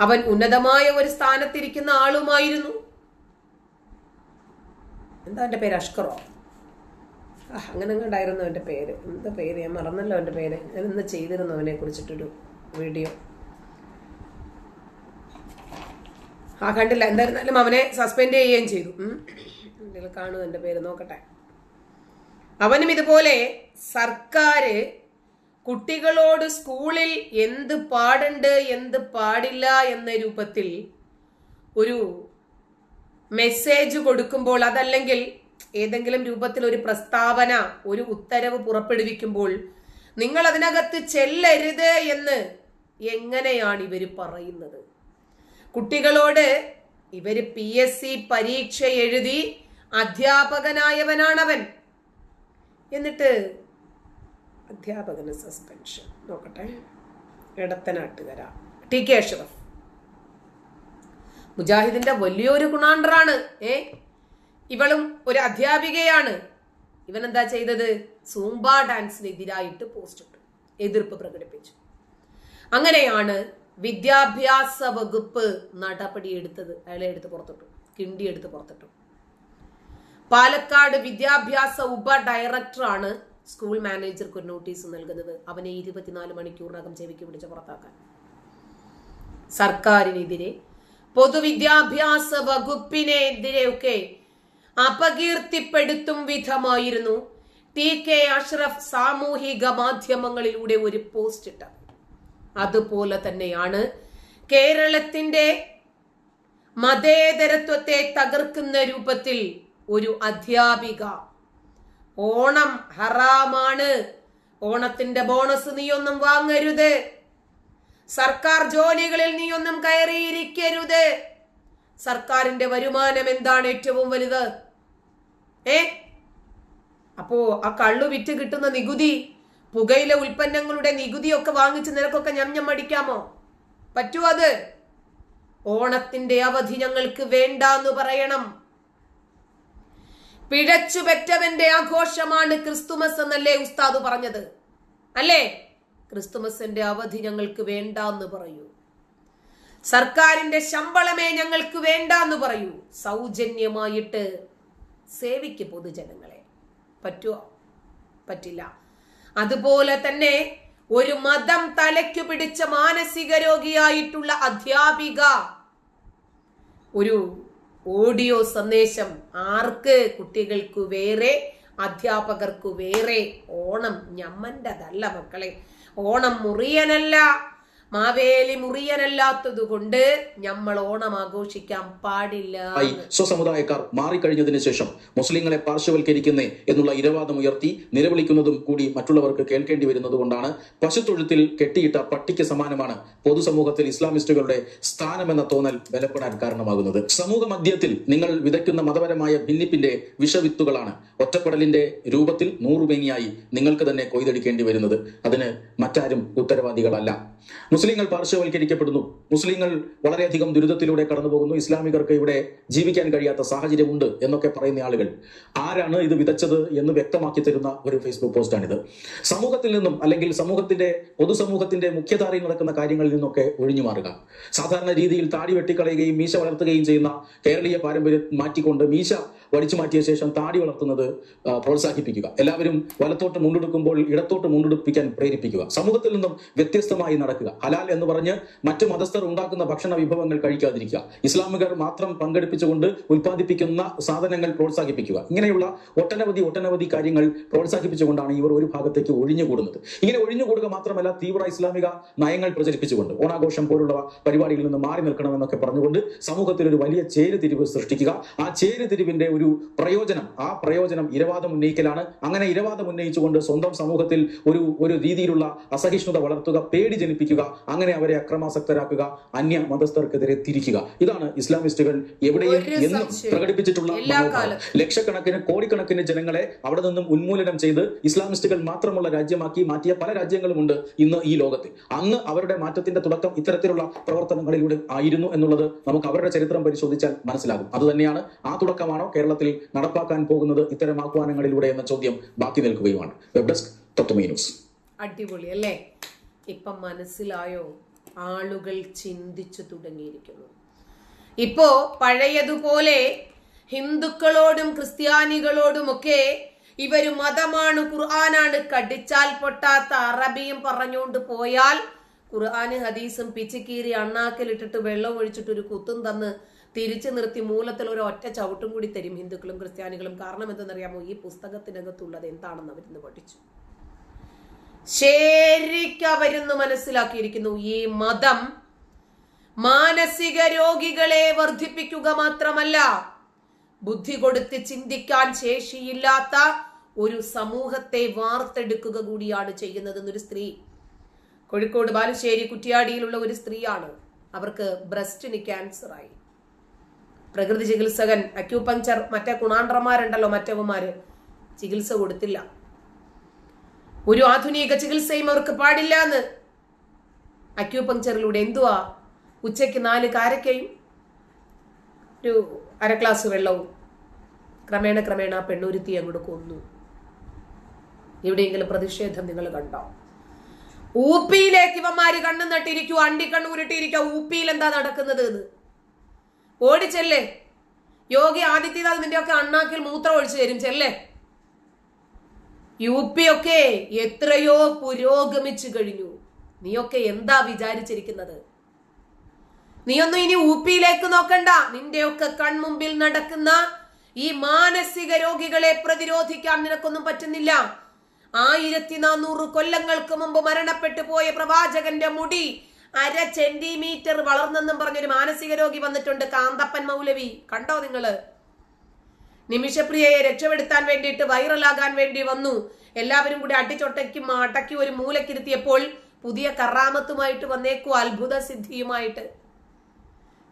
അവൻ ഉന്നതമായ ഒരു സ്ഥാനത്തിരിക്കുന്ന ആളുമായിരുന്നു. എന്താ അവന്റെ പേര്? അഷ്കറോ? അങ്ങനെ കണ്ടായിരുന്നു അവന്റെ പേര്. എന്താ പേര്? ഞാൻ മറന്നല്ലോ അവന്റെ പേര്. ഞാൻ ഇന്ന് ചെയ്തിരുന്നു അവനെ കുറിച്ചിട്ടൊരു വീഡിയോ. ആ കണ്ടില്ല. എന്തായിരുന്നാലും അവനെ സസ്പെൻഡ് ചെയ്യുകയും ചെയ്തു. കാണും എന്റെ പേര്. നോക്കട്ടെ. അവനും ഇതുപോലെ സർക്കാര് കുട്ടികളോട് സ്കൂളിൽ എന്ത് പാടുണ്ട് എന്ത് പാടില്ല എന്ന രൂപത്തിൽ ഒരു മെസ്സേജ് കൊടുക്കുമ്പോൾ അതല്ലെങ്കിൽ ഏതെങ്കിലും രൂപത്തിൽ ഒരു പ്രസ്താവന ഒരു ഉത്തരവ് പുറപ്പെടുവിക്കുമ്പോൾ നിങ്ങൾ അതിനകത്ത് ചെല്ലരുത് എന്ന് എങ്ങനെയാണ് ഇവർ പറയുന്നത്? കുട്ടികളോട് ഇവർ പി എസ് സി പരീക്ഷ എഴുതി അധ്യാപകനായവനാണവൻ. എന്നിട്ട് അധ്യാപകന് സസ്പെൻഷൻ നോക്കട്ടെ. ഇടത്തനാട്ടുകര ടി. കെ. അഷ്റഫ്. മുജാഹിദിന്റെ വലിയൊരു ഗുണാണ്ടറാണ്. ഏ? ഇവളും ഒരു അധ്യാപികയാണ്. ഇവൻ എന്താ ചെയ്തത്? സൂംബ ഡാൻസിനെതിരായിട്ട് പോസ്റ്റ് ഇട്ടു. എതിർപ്പ് പ്രകടിപ്പിച്ചു. അങ്ങനെയാണ് വിദ്യാഭ്യാസ വകുപ്പ് നടപടി എടുത്തത്. അയാളെ എടുത്ത് പുറത്തിട്ടു. കിണ്ടി എടുത്ത് പുറത്തിട്ടു. പാലക്കാട് വിദ്യാഭ്യാസ ഉപ ഡയറക്ടറാണ് സ്കൂൾ മാനേജർക്ക് ഒരു നോട്ടീസ് നൽകുന്നത് അവനെ ഇരുപത്തിനാല് മണിക്കൂറിനകം ചെവിക്ക് പിടിച്ച് പുറത്താക്കാൻ. സർക്കാരിനെതിരെ പൊതുവിദ്യാഭ്യാസ വകുപ്പിനെതിരെയൊക്കെ അപകീർത്തിപ്പെടുത്തും വിധമായിരുന്നു ടി കെ അഷ്റഫ് സാമൂഹിക മാധ്യമങ്ങളിലൂടെ ഒരു പോസ്റ്റ് ഇട്ടത്. അതുപോലെ തന്നെയാണ് കേരളത്തിന്റെ മതേതരത്വത്തെ തകർക്കുന്ന രൂപത്തിൽ ഒരു അധ്യാപിക ഓണം ഹറാമാണ്. ഓണത്തിന്റെ ബോണസ് നീയൊന്നും വാങ്ങരുത്. സർക്കാർ ജോലികളിൽ നീയൊന്നും കയറിയിരിക്കരുത്. സർക്കാരിന്റെ വരുമാനം എന്താണ് ഏറ്റവും വലുത്? ഏ? അപ്പോ ആ കള്ളു വിറ്റ് കിട്ടുന്ന നികുതി പുകയില ഉൽപ്പന്നങ്ങളുടെ നികുതിയൊക്കെ വാങ്ങിച്ച് നിനക്കൊക്കെ ഞം അടിക്കാമോ? പറ്റുമോ അത്. ഓണത്തിന്റെ അവധി ഞങ്ങൾക്ക് വേണ്ടാന്ന് പറയണം. പിഴച്ചു പെറ്റവന്റെ ആഘോഷമാണ് ക്രിസ്തുമസ് എന്നല്ലേ ഉസ്താദ് പറഞ്ഞത്? അല്ലേ? ക്രിസ്തുമസിന്റെ അവധി ഞങ്ങൾക്ക് വേണ്ട എന്ന് പറയൂ. സർക്കാരിന്റെ ശമ്പളമേ ഞങ്ങൾക്ക് വേണ്ട എന്ന് പറയൂ. സൗജന്യമായിട്ട് സേവിക്ക് പൊതുജനങ്ങളെ. പറ്റുമോ പറ്റില്ല. അതുപോലെ തന്നെ ഒരു മതം തലയ്ക്കു പിടിച്ച മാനസിക രോഗിയായിട്ടുള്ള അധ്യാപിക ഒരു ഓഡിയോ സന്ദേശം ആർക്ക് കുട്ടികൾക്ക് വേറെ അധ്യാപകർക്ക് വേറെ? ഓണം ഞമ്മന്റെതല്ല മക്കളെ. ഓണം മുറിയനല്ല. മാവേലി മുറിയനല്ലാത്തത് കൊണ്ട് നമ്മൾ ഓണം ആഘോഷിക്കാൻ പാടില്ല സ്വസമുദായക്കാർ മാറിക്കഴിഞ്ഞതിന് ശേഷം മുസ്ലിങ്ങളെ പാർശ്വവൽക്കരിക്കുന്നേ എന്നുള്ള ഇരവാദം ഉയർത്തി നിലവിളിക്കുന്നതും കൂടി മറ്റുള്ളവർക്ക് കേൾക്കേണ്ടി വരുന്നത് കൊണ്ടാണ് പശുത്തൊഴുത്തിൽ കെട്ടിയിട്ട പട്ടിക്ക് സമാനമാണ് പൊതുസമൂഹത്തിൽ ഇസ്ലാമിസ്റ്റുകളുടെ സ്ഥാനമെന്ന തോന്നൽ ബലപ്പെടാൻ കാരണമാകുന്നത്. സമൂഹ മധ്യത്തിൽ നിങ്ങൾ വിതയ്ക്കുന്ന മതപരമായ ഭിന്നിപ്പിന്റെ വിഷവിത്തുകളാണ്. ഒറ്റപ്പെടലിന്റെ രൂപത്തിൽ നൂറുമേനിയായി നിങ്ങൾക്ക് തന്നെ കൊയ്തെടുക്കേണ്ടി വരുന്നത്. അതിന് മറ്റാരും ഉത്തരവാദികളല്ല. മുസ്ലിങ്ങൾ പാർശ്വവൽക്കരിക്കപ്പെടുന്നു. മുസ്ലിങ്ങൾ വളരെയധികം ദുരിതത്തിലൂടെ കടന്നു പോകുന്നു ഇസ്ലാമികർക്ക് ഇവിടെ ജീവിക്കാൻ കഴിയാത്ത സാഹചര്യമുണ്ട് എന്നൊക്കെ പറയുന്ന ആളുകൾ. ആരാണ് ഇത് വിതച്ചത് എന്ന് വ്യക്തമാക്കി തരുന്ന ഒരു ഫേസ്ബുക്ക് പോസ്റ്റാണിത്. സമൂഹത്തിൽ നിന്നും അല്ലെങ്കിൽ സമൂഹത്തിന്റെ പൊതുസമൂഹത്തിന്റെ മുഖ്യധാരയിൽ നടക്കുന്ന കാര്യങ്ങളിൽ നിന്നൊക്കെ ഒഴിഞ്ഞു മാറുക. സാധാരണ രീതിയിൽ താടി വെട്ടിക്കളയുകയും മീശ വളർത്തുകയും ചെയ്യുന്ന കേരളീയ പാരമ്പര്യം മാറ്റിക്കൊണ്ട് മീശ വടിച്ചു മാറ്റിയ ശേഷം താടി വളർത്തുന്നത് പ്രോത്സാഹിപ്പിക്കുക. എല്ലാവരും വലത്തോട്ട് മുണ്ടെടുക്കുമ്പോൾ ഇടത്തോട്ട് മുണ്ടെടുപ്പിക്കാൻ പ്രേരിപ്പിക്കുക. സമൂഹത്തിൽ നിന്നും വ്യത്യസ്തമായി നടക്കുക. ഹലാൽ എന്ന് പറഞ്ഞ് മറ്റു മതസ്ഥർ ഉണ്ടാക്കുന്ന ഭക്ഷണ വിഭവങ്ങൾ കഴിക്കാതിരിക്കുക. ഇസ്ലാമികർ മാത്രം പങ്കെടുപ്പിച്ചുകൊണ്ട് ഉൽപ്പാദിപ്പിക്കുന്ന സാധനങ്ങൾ പ്രോത്സാഹിപ്പിക്കുക. ഇങ്ങനെയുള്ള ഒട്ടനവധി ഒട്ടനവധി കാര്യങ്ങൾ പ്രോത്സാഹിപ്പിച്ചുകൊണ്ടാണ് ഇവർ ഒരു ഭാഗത്തേക്ക് ഒഴിഞ്ഞുകൂടുന്നത്. ഇങ്ങനെ ഒഴിഞ്ഞുകൂടുക മാത്രമല്ല തീവ്ര ഇസ്ലാമിക നയങ്ങൾ പ്രചരിപ്പിച്ചുകൊണ്ട് ഓണാഘോഷം പോലുള്ള പരിപാടികളിൽ നിന്ന് മാറി നിൽക്കണമെന്നൊക്കെ പറഞ്ഞുകൊണ്ട് സമൂഹത്തിൽ ഒരു വലിയ ചേരുതിരിവ് സൃഷ്ടിക്കുക. ആ ചേരുതിരിവിന്റെ ഒരു പ്രയോജനം. ആ പ്രയോജനം ഇരവാദം ഉന്നയിക്കലാണ്. അങ്ങനെ ഇരവാദം ഉന്നയിച്ചുകൊണ്ട് സ്വന്തം സമൂഹത്തിൽ ഒരു ഒരു രീതിയിലുള്ള അസഹിഷ്ണുത വളർത്തുക പേടി ജനിപ്പിക്കുക അങ്ങനെ അവരെ അക്രമാസക്തരാക്കുക അന്യ മതസ്ഥർക്കെതിരെ തിരിക്കുക. ഇതാണ് ഇസ്ലാമിസ്റ്റുകൾ എവിടെയും എന്ന് പ്രകടിപ്പിച്ചിട്ടുള്ള. ലക്ഷക്കണക്കിന് കോടിക്കണക്കിന് ജനങ്ങളെ അവിടെ നിന്നും ഉന്മൂലനം ചെയ്ത് ഇസ്ലാമിസ്റ്റുകൾ മാത്രമുള്ള രാജ്യമാക്കി മാറ്റിയ പല രാജ്യങ്ങളുമുണ്ട് ഇന്ന് ഈ ലോകത്തിൽ അന്ന് അവരുടെ മാറ്റത്തിന്റെ തുടക്കം ഇത്തരത്തിലുള്ള പ്രവർത്തനങ്ങളിലൂടെ ആയിരുന്നു എന്നുള്ളത് നമുക്ക് അവരുടെ ചരിത്രം പരിശോധിച്ചാൽ മനസ്സിലാകും. അതുതന്നെയാണ് ആ തുടക്കമാണോ കേരളത്തിൽ നടപ്പാക്കാൻ പോകുന്നത് ഇത്തരം ആഹ്വാനങ്ങളിലൂടെ എന്ന ചോദ്യം ബാക്കി നിൽക്കുകയുമാണ്. വെബ് ഡെസ്ക് ന്യൂസ് അടിപൊളി അല്ലേ? ഇപ്പം മനസ്സിലായോ? ആളുകൾ ചിന്തിച്ചു തുടങ്ങിയിരിക്കുന്നു. ഇപ്പോ പഴയതുപോലെ ഹിന്ദുക്കളോടും ക്രിസ്ത്യാനികളോടും ഒക്കെ ഇവർ മതമാണ് ഖുർആനാണ് കടിച്ചാൽ പൊട്ടാത്ത അറബിയും പറഞ്ഞുകൊണ്ട് പോയാൽ ഖുർആന് ഹദീസും പിച്ചിക്കീറി അണ്ണാക്കിലിട്ടിട്ട് വെള്ളം ഒഴിച്ചിട്ട് ഒരു കുത്തും തന്ന് തിരിച്ചു നിർത്തി മൂലത്തിൽ ഒരു ഒറ്റ ചവിട്ടും കൂടി തരും ഹിന്ദുക്കളും ക്രിസ്ത്യാനികളും. കാരണം എന്തെന്നറിയാമോ? ഈ പുസ്തകത്തിനകത്തുള്ളത് എന്താണെന്ന് അവരിന്ന് പഠിച്ചു. ശരിക്കും മനസ്സിലാക്കിയിരിക്കുന്നു ഈ മതം മാനസിക രോഗികളെ വർദ്ധിപ്പിക്കുക മാത്രമല്ല ബുദ്ധി കൊടുത്ത് ചിന്തിക്കാൻ ശേഷിയില്ലാത്ത ഒരു സമൂഹത്തെ വാർത്തെടുക്കുക കൂടിയാണ് ചെയ്യുന്നതെന്നൊരു സ്ത്രീ കോഴിക്കോട് ബാലുശ്ശേരി കുറ്റിയാടിയിലുള്ള ഒരു സ്ത്രീയാണ്. അവർക്ക് ബ്രസ്റ്റിന് ക്യാൻസർ ആയി പ്രകൃതി ചികിത്സകൻ അക്യൂപങ്ചർ മറ്റേ കുണാണ്ടർമാരുണ്ടല്ലോ മറ്റവന്മാര് ചികിത്സ കൊടുത്തില്ല. ഒരു ആധുനിക ചികിത്സയും അവർക്ക് പാടില്ല എന്ന് അക്യൂപങ്ചറിലൂടെ എന്തുവാ? ഉച്ചയ്ക്ക് നാല് കാരക്കയും ഒരു അര ഗ്ലാസ് വെള്ളവും. ക്രമേണ ക്രമേണ ആ പെണ്ണുരുത്തി അങ്ങോട്ട് കൊന്നു. എവിടെയെങ്കിലും പ്രതിഷേധം നിങ്ങൾ കണ്ടോ? ഊപ്പിയിലേക്ക് ഇവന്മാര് കണ്ണു നട്ടിരിക്കൂ അണ്ടി ഉരുട്ടിയിരിക്കുക ഊപ്പിയിൽ എന്താ നടക്കുന്നത് എന്ന് ഓടിച്ചെല്ലേ? യോഗി ആദിത്യനാഥ് നിന്റെ ഒക്കെ അണ്ണാക്കിൽ മൂത്രം ഒഴിച്ചു തരും ചെല്ലേ? യു പി ഒക്കെ എത്രയോ പുരോഗമിച്ചു കഴിഞ്ഞു. നീയൊക്കെ എന്താ വിചാരിച്ചിരിക്കുന്നത്? നീയൊന്നും ഇനി ഊപ്പിയിലേക്ക് നോക്കണ്ട. നിന്റെയൊക്കെ കൺമുമ്പിൽ നടക്കുന്ന ഈ മാനസിക രോഗികളെ പ്രതിരോധിക്കാൻ നിനക്കൊന്നും പറ്റുന്നില്ല. ആയിരത്തി നാനൂറ് കൊല്ലങ്ങൾക്ക് മുമ്പ് മരണപ്പെട്ടു പോയ പ്രവാചകന്റെ മുടി അര സെന്റിമീറ്റർ വളർന്നെന്നും പറഞ്ഞൊരു മാനസിക രോഗി വന്നിട്ടുണ്ട് കാന്തപ്പൻ മൗലവി. കണ്ടോ നിങ്ങൾ? നിമിഷപ്രിയയെ രക്ഷപ്പെടുത്താൻ വേണ്ടിയിട്ട് വൈറലാകാൻ വേണ്ടി വന്നു. എല്ലാവരും കൂടി അടിച്ചൊട്ടയ്ക്കും അടക്കി ഒരു മൂലക്കിരുത്തിയപ്പോൾ പുതിയ കറാമത്തുമായിട്ട് വന്നേക്കു അത്ഭുത സിദ്ധിയുമായിട്ട്.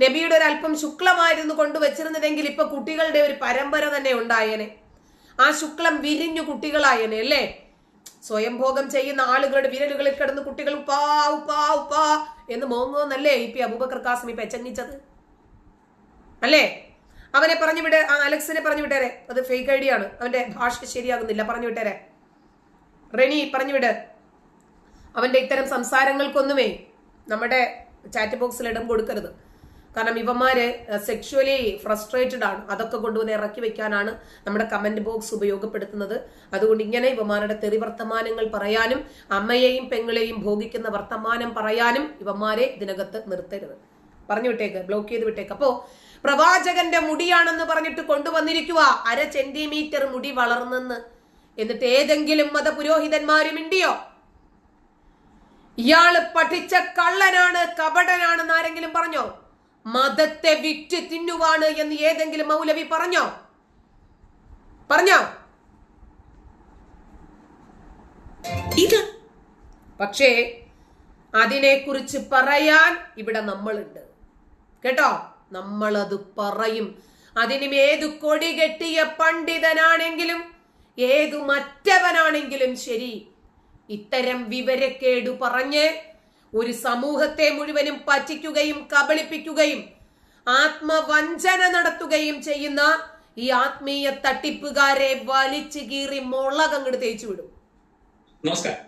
നബിയുടെ ഒരു അല്പം ശുക്ലമായിരുന്നു കൊണ്ടുവച്ചിരുന്നതെങ്കിൽ ഇപ്പൊ കുട്ടികളുടെ ഒരു പരമ്പര തന്നെ ഉണ്ടായേനെ. ആ ശുക്ലം വിരിഞ്ഞു കുട്ടികളായേനെ അല്ലേ? സ്വയംഭോഗം ചെയ്യുന്ന ആളുകളുടെ വിരലുകളിൽ കിടന്ന് കുട്ടികൾ ഉപ്പാ ഉപ്പാ ഉപ്പാ എന്ന് മോങ്ങുന്നല്ലേ ഇ പി അബൂബക്കർ കാസ്മി പെച്ചങ്ങിച്ചത്? അല്ലേ? അവനെ പറഞ്ഞു വിട അലക്സിനെ പറഞ്ഞു വിട്ടേരെ. അത് ഫേക്ക് ഐ ഡി ആണ്. അവന്റെ ഭാഷ ശരിയാകുന്നില്ല. പറഞ്ഞു വിട്ടേരെ. റെനി പറഞ്ഞു വിട്. അവന്റെ ഇത്തരം സംസാരങ്ങൾക്കൊന്നുമേ നമ്മുടെ ചാറ്റ് ബോക്സിൽ ഇടം കൊടുക്കരുത്. കാരണം ഇവന്മാര് സെക്ഷുവലി ഫ്രസ്ട്രേറ്റഡ് ആണ്. അതൊക്കെ കൊണ്ടുവന്ന് ഇറക്കി വെക്കാനാണ് നമ്മുടെ കമന്റ് ബോക്സ് ഉപയോഗപ്പെടുത്തുന്നത്. അതുകൊണ്ട് ഇങ്ങനെ ഇവന്മാരുടെ തെറി വർത്തമാനങ്ങൾ പറയാനും അമ്മയെയും പെങ്ങളെയും ഭോഗിക്കുന്ന വർത്തമാനം പറയാനും ഇവന്മാരെ ഇതിനകത്ത് നിർത്തരുത്. പറഞ്ഞു വിട്ടേക്ക് ബ്ലോക്ക് ചെയ്ത് വിട്ടേക്ക്. അപ്പോ പ്രവാചകന്റെ മുടിയാണെന്ന് പറഞ്ഞിട്ട് കൊണ്ടുവന്നിരിക്കുക. അര സെന്റിമീറ്റർ മുടി വളർന്നെന്ന്. എന്നിട്ട് ഏതെങ്കിലും മതപുരോഹിതന്മാരും ഇണ്ടിയോ ഇയാൾ പഠിച്ച കള്ളനാണ് കപടനാണെന്ന് ആരെങ്കിലും പറഞ്ഞോ? മതത്തെ വിറ്റ് തിന്നുവാണ് എന്ന് ഏതെങ്കിലും മൗലവി പറഞ്ഞോ? പറഞ്ഞോ? ഇത് പക്ഷേ അതിനെക്കുറിച്ച് പറയാൻ ഇവിടെ നമ്മളുണ്ട്. കേട്ടോ? നമ്മളത് പറയും. അതിനും ഏത് കൊടി കെട്ടിയ പണ്ഡിതനാണെങ്കിലും ഏതു മറ്റവനാണെങ്കിലും ശരി. ഇത്തരം വിവരക്കേട് പറഞ്ഞ് ഒരു സമൂഹത്തെ മുഴുവനും പറ്റിക്കുകയും കബളിപ്പിക്കുകയും ആത്മവഞ്ചന നടത്തുകയും ചെയ്യുന്ന ഈ ആത്മീയ തട്ടിപ്പുകാരെ വലിച്ചു കീറി മുളകങ്ങട് തേച്ചു വിടും. നമസ്കാരം.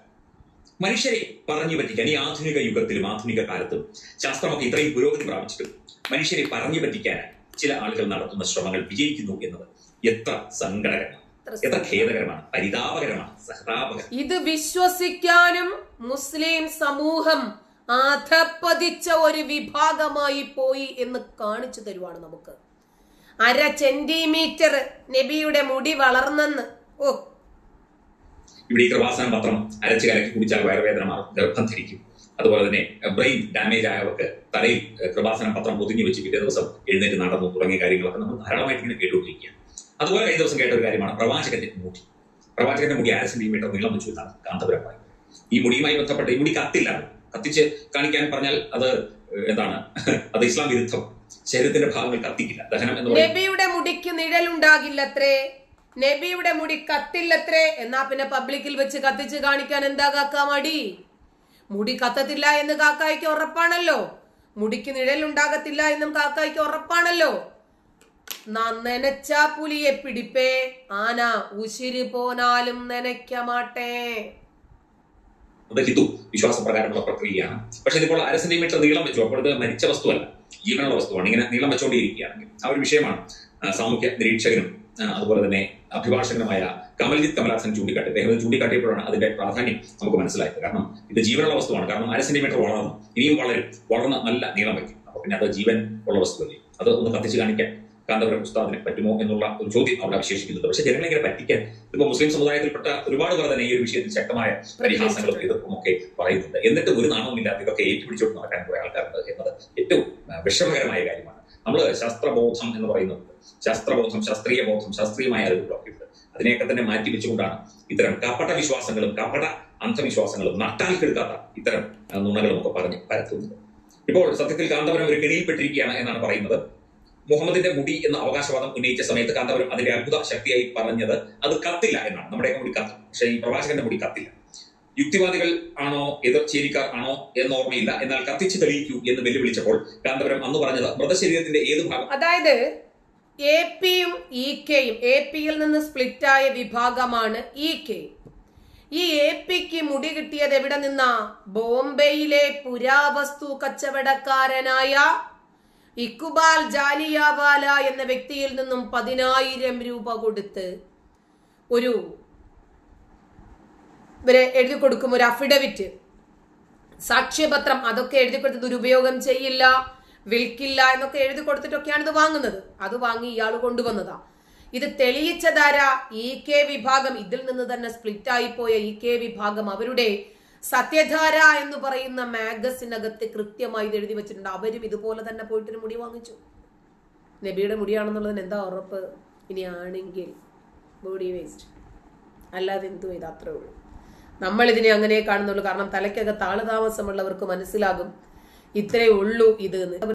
മനുഷ്യരെ പറഞ്ഞു പറ്റിക്കാൻ ഈ ആധുനിക യുഗത്തിലും ആധുനിക കാലത്തും ശാസ്ത്രമൊക്കെ ഇത്രയും പുരോഗതി പ്രാപിച്ചിട്ടും മനുഷ്യരെ പറഞ്ഞു പറ്റിക്കാൻ ചില ആളുകൾ നടത്തുന്ന ശ്രമങ്ങൾ വിജയിക്കുന്നു എന്നത് എത്ര സങ്കടകരമാണ്. എത്ര ഖേദകരമാണ് പരിതാപകരമാണ് സഹതാപകരം. ഇത് വിശ്വസിക്കാനും മുസ്ലിം സമൂഹം അധപ്പതിച്ച ഒരു വിഭാഗമായി പോയി എന്ന് കാണിച്ചു തരുവാണ് നമുക്ക്. അര സെന്റിമീറ്റർ നബിയുടെ മുടി വളർന്നെന്ന്. ഓ. ഇവിടെ ഈ കൃപാസനം പത്രം അരച്ച് കലക്കി കുടിച്ചാൽ വയറുവേദന മാറും ഗർഭം ധരിക്കും. അതുപോലെ തന്നെ ബ്രെയിൻ ഡാമേജ് ആയവർക്ക് തലയിൽ കൃപാസനം പത്രം പൊതിഞ്ഞു വെച്ച് പിറ്റേ ദിവസം എഴുന്നേറ്റ് നടന്നു തുടങ്ങിയ കാര്യങ്ങളൊക്കെ നമ്മൾ ധാരാളമായിട്ട് ഇങ്ങനെ കേട്ടുകൊണ്ടിരിക്കുക അതുപോലെ കഴിഞ്ഞ ദിവസം കേട്ട ഒരു കാര്യമാണ്. പ്രവാചകന്റെ മുടി. പ്രവാചകന്റെ മുടി അര സെന്റിമീറ്റർ നീളം വെച്ചു എന്നാണ് കാന്തപുരമായി ഈ മുടിയുമായി ബന്ധപ്പെട്ട ഈ മുടി കത്തില്ല. കത്തിച്ച് കാണിക്കാൻ പറഞ്ഞാൽ അത് എന്താണ്? അത് ഇസ്ലാം വിരുദ്ധം. ശരീരത്തിന്റെ ഭാഗങ്ങൾ കത്തിക്കില്ല. ദഹനം എന്ന് നബിയുടെ മുടിക്ക് നിഴലുണ്ടാകില്ലത്രേ? നബിയുടെ മുടി കത്തില്ലത്രേ? എന്നാ പിന്നെ പബ്ലിക്കിൽ വെച്ച് കത്തിച്ച് കാണിക്കാൻ എന്താ കാക്ക മടി? മുടി കത്തത്തില്ല എന്ന് കാക്കായ്ക്ക് ഉറപ്പാണല്ലോ. മുടിക്ക് നിഴലുണ്ടാകത്തില്ല എന്നും കാക്കായ്ക്ക് ഉറപ്പാണല്ലോ. നനച്ചാ പുലിയെ പിടിപ്പേ. ആന ഉശിര് പോനാലും നനയ്ക്ക മാട്ടേ ഹിന്ദു വിശ്വാസപ്രകാരമുള്ള പ്രക്രിയയാണ്. പക്ഷെ ഇതിപ്പോൾ അര സെന്റിമീറ്റർ നീളം വെച്ചു. അപ്പോൾ ഇത് മരിച്ച വസ്തുവല്ല. ജീവനുള്ള വസ്തുവാണ്. ഇങ്ങനെ നീളം വെച്ചുകൊണ്ടിരിക്കുകയാണെങ്കിൽ ആ ഒരു വിഷയമാണ് സാമൂഹ്യ നിരീക്ഷകനും അതുപോലെ തന്നെ അഭിഭാഷകനുമായ കമൽജിത് കമലാസൻ ചൂണ്ടിക്കാട്ടി അദ്ദേഹം ചൂണ്ടിക്കാട്ടിയപ്പോഴാണ് അതിന്റെ പ്രാധാന്യം നമുക്ക് മനസ്സിലായത്. കാരണം ഇത് ജീവനുള്ള വസ്തുവാണ്. കാരണം അര സെന്റിമീറ്റർ വളർന്നു. ഇനിയും വളരും. വളർന്ന് നല്ല നീളം വയ്ക്കും. അപ്പൊ പിന്നെ അത് ജീവൻ ഉള്ള വസ്തുവല്ലേ? അത് ഒന്ന് കത്തിച്ച് കാണിക്കാൻ കാന്തപുരം ഉസ്താദിനെ പറ്റുമോ എന്നുള്ള ഒരു ചോദ്യം അവിടെ അവശേഷിക്കുന്നുണ്ട്. പക്ഷെ ജനങ്ങളെ ഇങ്ങനെ പറ്റിക്കാൻ ഇപ്പൊ മുസ്ലിം സമുദായത്തിൽപ്പെട്ട ഒരുപാട് പേർ തന്നെ ഈ ഒരു വിഷയത്തിൽ ശക്തമായ പരിഹാസങ്ങളും എതിർപ്പും ഒക്കെ പറയുന്നുണ്ട്. എന്നിട്ട് ഒരു നാണവുമില്ലാതെ ഇതൊക്കെ ഏറ്റുപിടിച്ചോട്ട് നടക്കാൻ കുറെ ആൾക്കാരുണ്ട് എന്നത് ഏറ്റവും വിഷമകരമായ കാര്യമാണ്. നമ്മൾ ശാസ്ത്രബോധം എന്ന് പറയുന്നുണ്ട്. ശാസ്ത്രബോധം ശാസ്ത്രീയ ബോധം ശാസ്ത്രീയമായ അറിവുകളൊക്കെ ഉണ്ട്. അതിനെയൊക്കെ തന്നെ മാറ്റി വെച്ചുകൊണ്ടാണ് ഇത്തരം കപട വിശ്വാസങ്ങളും കപട അന്ധവിശ്വാസങ്ങളും നട്ടാൽ കെടുക്കാത്ത ഇത്തരം നുണകളും ഒക്കെ പറഞ്ഞ് പരത്തുന്നത്. ഇപ്പോൾ സത്യത്തിൽ കാന്തപുരം ഒരു കെണിയിൽപ്പെട്ടിരിക്കുകയാണ് എന്നാണ് പറയുന്നത്. മുഹമ്മദിന്റെ മുടി എന്ന അവകാശവാദം ഉന്നയിച്ച സമയത്ത് കാന്തപുരം അതിന്റെ അത്ഭുത ശക്തിയായി പറഞ്ഞത് അത് കത്തില്ല എന്നാണ്. നമ്മുടെ മുടി കത്തും. പക്ഷേ ഈ പ്രവാചകന്റെ മുടി കത്തില്ല. യുക്തിവാദികൾ ആണോ എതിർചേരിക്കാർ ആണോ എന്ന് ഓർമ്മയില്ല. എന്നാൽ കത്തിച്ച് തെളിയിക്കൂ എന്ന് വെല്ലുവിളിച്ചപ്പോൾ കാന്തപുരം അന്ന് പറഞ്ഞത് മൃതശരീരത്തിന്റെ ഏത് ഭാഗം? അതായത് എ പിയും ഇ കെയും എ പിയിൽ നിന്ന് വിഭാഗമാണ് ഇ കെ ഈ എ പിക്ക് മുടി കിട്ടിയത് എവിടെ നിന്നാ? ബോംബെയിലെ പുരാവസ്തു കച്ചവടക്കാരനായ ഇക്കുബാൽ ജാലിയാവാല എന്ന വ്യക്തിയിൽ നിന്നും പതിനായിരം രൂപ കൊടുത്ത് ഒരു ഇവരെ എഴുതി കൊടുക്കും ഒരു അഫിഡവിറ്റ് സാക്ഷ്യപത്രം അതൊക്കെ എഴുതി കൊടുത്ത് ദുരുപയോഗം ചെയ്യില്ല വിൽക്കില്ല എന്നൊക്കെ എഴുതി കൊടുത്തിട്ടൊക്കെയാണ് ഇത് വാങ്ങുന്നത്. അത് വാങ്ങി ഇയാൾ കൊണ്ടുവന്നതാ. ഇത് തെളിയിച്ചതാര ഇ കെ വിഭാഗം ഇതിൽ നിന്ന് തന്നെ സ്പ്ലിറ്റ് ആയി പോയ ഇ കെ വിഭാഗം അവരുടെ സത്യധാര എന്ന് പറയുന്ന മാഗസിനകത്ത് കൃത്യമായി എഴുതി വെച്ചിട്ടുണ്ട്. അവരും ഇതുപോലെ തന്നെ പോയിട്ടൊരു മുടി വാങ്ങിച്ചു. നബിയുടെ മുടിയാണെന്നുള്ളതിന് എന്താ ഉറപ്പ്? ഇനി ആണെങ്കിൽ ബോഡി വേസ്റ്റ് അല്ലാതെ എന്തു ഇത്? അത്രേ ഉള്ളൂ. നമ്മൾ ഇതിനെ അങ്ങനെ കാണുന്നുള്ളൂ. കാരണം തലയ്ക്കകത്ത് ആളുതാമസമുള്ളവർക്ക് മനസ്സിലാകും. ഇത്രേ ഉള്ളൂ ഇത് എന്ന്.